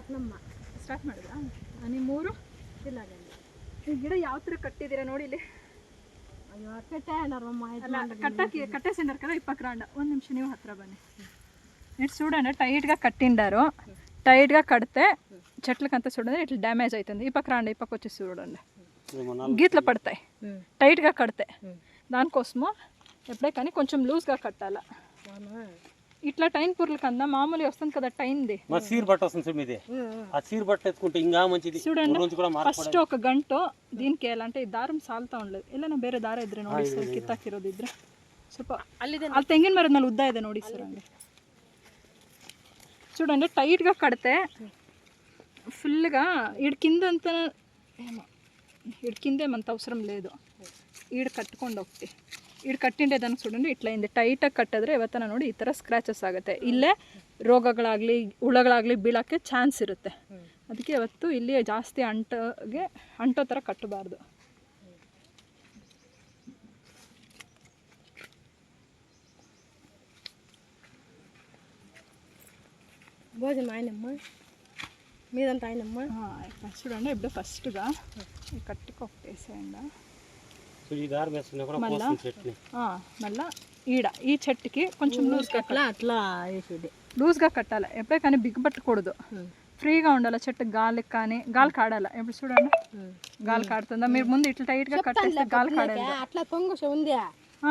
Ratnamma start ಮಾಡಿದ್ರಾ? ನಿಮ್ಮ ಮೂರು ಇಲ್ಲ ನೀವು ಗಿಡ ಯಾವ ಥರ ಕಟ್ಟಿದ್ದೀರಾ ನೋಡಿ ಇಲ್ಲಿ. ಅಯ್ಯೋ ಕಟ್ಟೆ ಅಣ್ಣಮ್ಮ ಕಟ್ಟಕ್ಕೆ ಕಟ್ಟೆ ಸೇರ್ಕಲ್ಲ ಇಪ್ಪ ಗ್ರಾಂಡ್ ಒಂದು ನಿಮಿಷ ನೀವು ಹತ್ರ ಬನ್ನಿ. ಇಟ್ ಸುಡೋಣ ಟೈಟ್ಗೆ ಕಟ್ಟಿಂಡಾರು. ಟೈಟ್ಗೆ ಕಡ್ತೆ ಚಟ್ಲಕ್ಕಂತ ಸುಡಂದ್ರೆ ಇಟ್ಲಿ ಡ್ಯಾಮೇಜ್ ಆಯ್ತಂದ್ರೆ ಇಪ್ಪ ಕ್ರಾಂಡ್ ಇಪ್ಪ ಕೊಚ್ಚಿ ಸುಡೋಣ. ಗೀತ್ಲ ಪಡ್ತಾಯ್ ಟೈಟ್ಗೆ ಕಡ್ತೆ ದಾನ್ ಕೋಸ್ಮೋ ಎಪ್ಪಡೆ ಕಾನಿ ಕೊಂಚ ಲೂಸ್ಗೆ ಕಟ್ಟಲ್ಲ. ఇట్లా టైన్ కూరలు కందా మామూలు వస్తుంది కదా టైంది. సీర్ బట్ట వస్తుంది ఆ సీర్ బట్ట ఎత్తుకుంటే ఇంకా మంచిది. చూడండి ఫస్ట్ ఒక గంట దీనికి వెళ్ళాలంటే ಈ ದಾರಂ ಸಾಲ್ತಾ ఉండలేదు ಇಲ್ಲ ನಾವು ಬೇರೆ ದಾರ ಇದ್ರೆ ನೋಡಿ ಸರ್ ಕಿತ್ತಾಕಿರೋದಿದ್ರೆ ಸ್ವಲ್ಪ ಅಲ್ಲಿದೆ ಅಲ್ಲಿ ತೆಂಗಿನ ಮರದಲ್ಲಿ ಉದ್ದ ಇದೆ ನೋಡಿ ಸರ್ ಹಂಗೆ చూడండి టైట్గా కడితే ఫుల్గా ఈడ కిందంత ఏమో ఈడ కిందేమంత అవసరం లేదు. ఈడు కట్టుకోండి ఒకటి. ಇಟ್ಟು ಕಟ್ಟಿಂಡೆ ದನ చూడండి ఇట్లా ಇಂದ ಟೈಟಾಗಿ ಕಟ್ಟಿದ್ರೆ ಇವತ್ತನ ನೋಡಿ ಈ ಥರ ಸ್ಕ್ರಾಚಸ್ ಆಗುತ್ತೆ. ಇಲ್ಲೇ ರೋಗಗಳಾಗಲಿ ಹುಳಗಳಾಗಲಿ ಬೀಳೋಕ್ಕೆ ಚಾನ್ಸ್ ಇರುತ್ತೆ. ಅದಕ್ಕೆ ಇವತ್ತು ಇಲ್ಲಿ ಜಾಸ್ತಿ ಅಂಟಗೆ ಅಂಟೋ ಥರ ಕಟ್ಟಬಾರ್ದು. భోజనం ఆయనమ్మా మీదంతా ఆయనమ్మా ఇక్కడ చూడండి ఇప్పుడు ఫస్ట్గా కట్టుకు మళ్ళా? మళ్ళా ఈడ ఈ చెట్టుకి కొంచెం లూజ్గా అట్లా అట్లా వేసేది. లూజ్గా కట్టాలి. ఎప్పుడే కానీ బిగ్గుపట్టకూడదు ఫ్రీగా ఉండాలి చెట్టు గాలికి కానీ గాలి కాడాలి? ఇప్పుడు చూడండి? గాలి కాడుతుందా? మీరు ముందు ఇట్లా టైట్గా కట్టేస్తే గాలి కాడేది? అట్లా ఉంది ఆ,